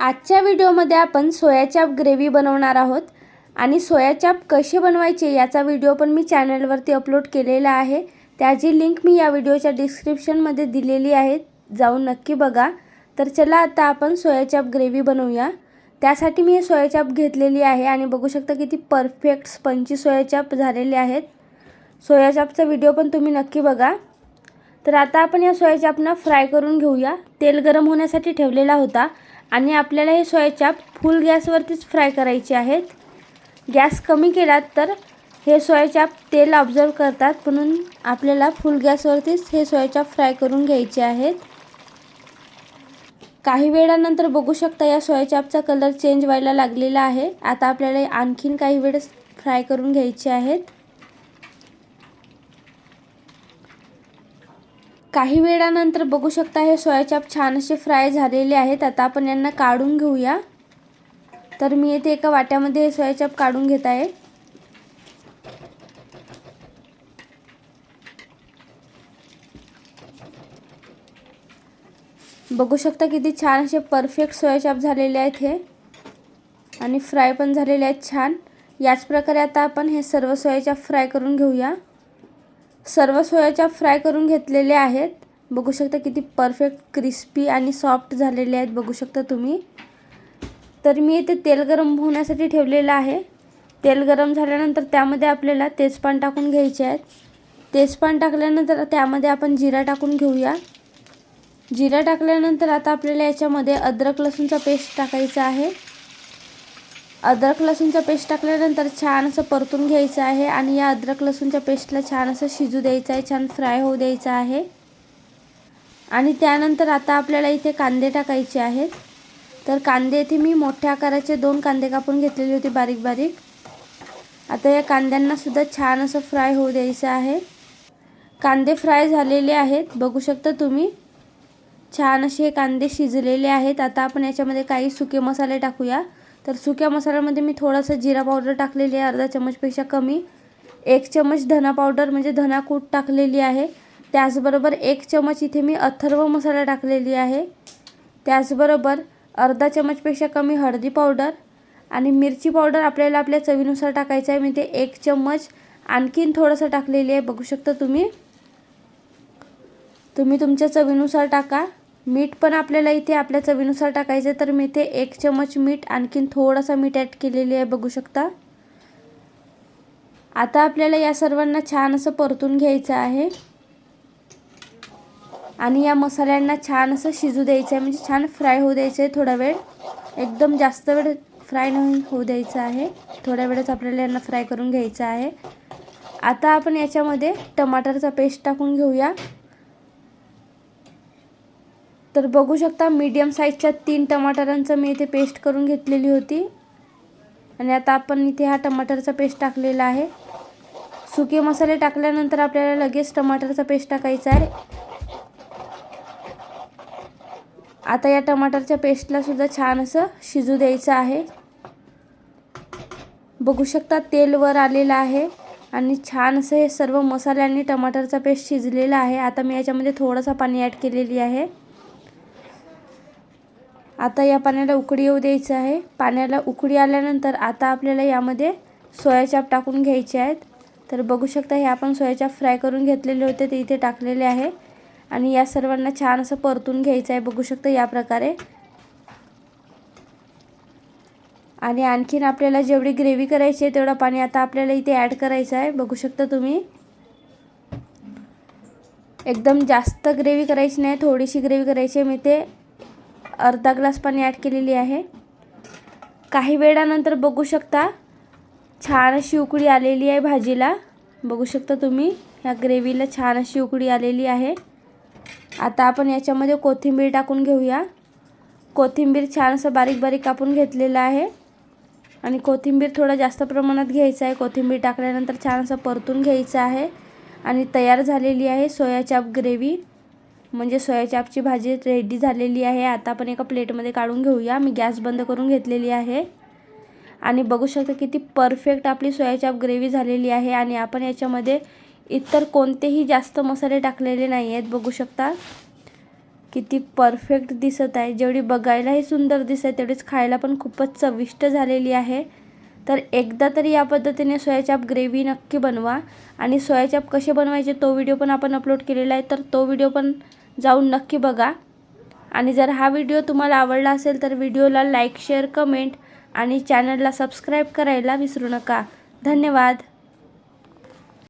आजच्या व्हिडिओमध्ये आपण सोयाचाप ग्रेव्ही बनवणार आहोत. आणि सोयाचाप कसे बनवायचे याचा व्हिडिओ पण मी चॅनलवरती अपलोड केलेला आहे. त्याची लिंक मी या व्हिडिओच्या डिस्क्रिप्शनमध्ये दिलेली आहे. जाऊन नक्की बघा. तर चला आता आपण सोयाचाप ग्रेव्ही बनवूया. त्यासाठी मी हे सोयाचाप घेतलेली आहे आणि बघू शकता किती परफेक्ट स्पंची सोयाचाप झालेले आहेत. सोयाचापचा व्हिडिओ पण तुम्ही नक्की बघा. तर आता आपण या सोयाचापना फ्राय करून घेऊया. तेल गरम होण्यासाठी ठेवलेला होता. आणि आपल्याला हे सोयाचाप फुल गॅसवरतीच फ्राय करायचे आहेत. गॅस कमी केलात तर हे सोयाचाप तेल ऑब्झर्व करतात म्हणून आपल्याला फुल गॅसवरतीच हे सोयाचाप फ्राय करून घ्यायचे आहेत. काही वेळानंतर बघू शकता या सोयाचापचा कलर चेंज व्हायला लागलेला आहे. आता आपल्याला आणखीन काही वेळेस फ्राय करून घ्यायचे आहेत. काही वेळानंतर बघू शकता हे सोयाचाप छान असे फ्राय झालेले आहेत. आता आपण यांना काढून घेऊया. तर मी येथे एका वाट्यामध्ये हे सोयाचाप काढून घेत आहे. बघू शकता किती छान असे परफेक्ट सोयाचाप झालेले आहेत हे. आणि फ्राय पण झालेले आहेत छान. याच प्रकारे आता आपण हे सर्व सोयाचाप फ्राय करून घेऊया. सर्व सोयाच्या फ्राय करून घेतलेले आहेत. बघू शकता किती परफेक्ट क्रिस्पी आणि सॉफ्ट झालेले आहेत. बघू शकता तुम्ही. तर मी इथे तेल गरम होण्यासाठी ठेवलेलं आहे. तेल गरम झाल्यानंतर त्यामध्ये आपल्याला तेजपान टाकून घ्यायचे आहेत. तेजपान टाकल्यानंतर त्यामध्ये आपण जिरा टाकून घेऊया. जिरा टाकल्यानंतर आता आपल्याला याच्यामध्ये अद्रक लसूणचा पेस्ट टाकायचा आहे. अद्रक लसूणचा पेस्ट टाकल्यानंतर छान असं परतून घ्यायचं आहे आणि या अद्रक लसूणच्या पेस्टला छान असं शिजू द्यायचं आहे छान फ्राय होऊ द्यायचं आहे. आणि त्यानंतर आता आपल्याला इथे कांदे टाकायचे आहेत. तर कांदे इथे मी मोठ्या आकाराचे दोन कांदे कापून घेतलेले होते बारीक बारीक. आता या कांद्यांनासुद्धा छान असं फ्राय होऊ द्यायचं आहे. कांदे फ्राय झालेले आहेत बघू शकता तुम्ही. छान असे कांदे शिजलेले आहेत. आता आपण याच्यामध्ये काही सुके मसाले टाकूया. तर सुक्या मसाल्यामध्ये मी थोडंसं जिरा पावडर टाकलेली आहे अर्धा चमचपेक्षा कमी. एक चमच धना पावडर म्हणजे धनाकूट टाकलेली आहे. त्याचबरोबर एक चमच इथे मी अथर्व मसाला टाकलेली आहे. त्याचबरोबर अर्धा चमचपेक्षा कमी हळदी पावडर आणि मिरची पावडर आपल्याला आपल्या चवीनुसार टाकायचं आहे. मी ते एक चम्मच आणखीन थोडंसं टाकलेली आहे. बघू शकता तुम्ही. तुम्ही तुमच्या चवीनुसार टाका. मीठ पण आपल्याला इथे आपल्या चवीनुसार टाकायचं तर मी इथे एक चमच मीठ आणखीन थोडासा मीठ ॲड केलेली आहे बघू शकता. आता आपल्याला या सर्वांना छान असं परतून घ्यायचं आहे. आणि या मसाल्यांना छान असं शिजू द्यायचं आहे. म्हणजे छान फ्राय होऊ द्यायचं आहे थोडा वेळ. एकदम जास्त वेळ फ्राय न होऊ द्यायचं आहे. थोड्या वेळच आपल्याला यांना फ्राय करून घ्यायचं आहे. आता आपण याच्यामध्ये टमाटरचा पेस्ट टाकून घेऊया. तर बघू शकता मीडियम साईजच्या तीन टमाटरांचं मी इथे पेस्ट करून घेतलेली होती. आणि आता आपण इथे हा टमाटरचा पेस्ट टाकलेला आहे. सुके मसाले टाकल्यानंतर आपल्याला लगेच टमाटरचा पेस्ट टाकायचा आहे. आता या टमाटरच्या पेस्टला सुद्धा छान असं शिजू द्यायचं आहे. बघू शकता तेल वर आलेलं आहे. आणि छान असं हे सर्व मसाल्यांनी टमाटरचा पेस्ट शिजलेला आहे. आता मी याच्यामध्ये थोडंसं पाणी ॲड केलेली आहे. आता या पाण्याला उकडी येऊ द्यायचं आहे. पाण्याला उकडी आल्यानंतर आता आपल्याला यामध्ये सोयाचाप टाकून घ्यायचे आहेत. तर बघू शकता हे आपण सोयाचाप फ्राय करून घेतलेले होते ते इथे टाकलेले आहे. आणि या सर्वांना छान असं परतून घ्यायचं आहे. बघू शकता या प्रकारे. आणि आणखीन आपल्याला जेवढी ग्रेव्ही करायची आहे तेवढं पाणी आता आपल्याला इथे ॲड करायचं आहे. बघू शकता तुम्ही. एकदम जास्त ग्रेव्ही करायची नाही थोडीशी ग्रेव्ही करायची आहे. मी ते अर्धा ग्लास पाणी ॲड केलेली आहे. काही वेळानंतर बघू शकता छान अशी उकळी आलेली आहे भाजीला. बघू शकता तुम्ही ह्या ग्रेव्हीला छान अशी उकळी आलेली आहे. आता आपण याच्यामध्ये कोथिंबीर टाकून घेऊया. कोथिंबीर छान असं बारीक बारीक कापून घेतलेलं आहे. आणि कोथिंबीर थोडं जास्त प्रमाणात घ्यायचं आहे. कोथिंबीर टाकल्यानंतर छान असं परतून घ्यायचं आहे. आणि तयार झालेली आहे सोयाचाप ग्रेव्ही म्हणजे सोयाचापची भाजी रेडी झालेली आहे. आता आपण एका प्लेटमध्ये काढून घेऊया. मी गॅस बंद करून घेतलेली आहे. आणि बघू शकता किती परफेक्ट आपली सोयाचाप ग्रेव्ही झालेली आहे. आणि आपण याच्यामध्ये इतर कोणतेही जास्त मसाले टाकलेले नाही आहेत. बघू शकता किती परफेक्ट दिसत आहे. जेवढी बघायलाही सुंदर दिसत आहे तेवढीच खायला पण खूपच चविष्ट झालेली आहे. तर एकदा तरी या पद्धतीने सोयाचाप ग्रेव्ही नक्की बनवा. आणि सोयाचाप कसे बनवायचे तो व्हिडिओ पण आपण अपलोड केलेला आहे तर तो व्हिडिओ पण जाऊन नक्की बघा. आणि जर हा व्हिडिओ तुम्हाला आवडला असेल तर व्हिडिओला लाईक शेअर कमेंट आणि चॅनलला सबस्क्राईब करायला विसरू नका. धन्यवाद.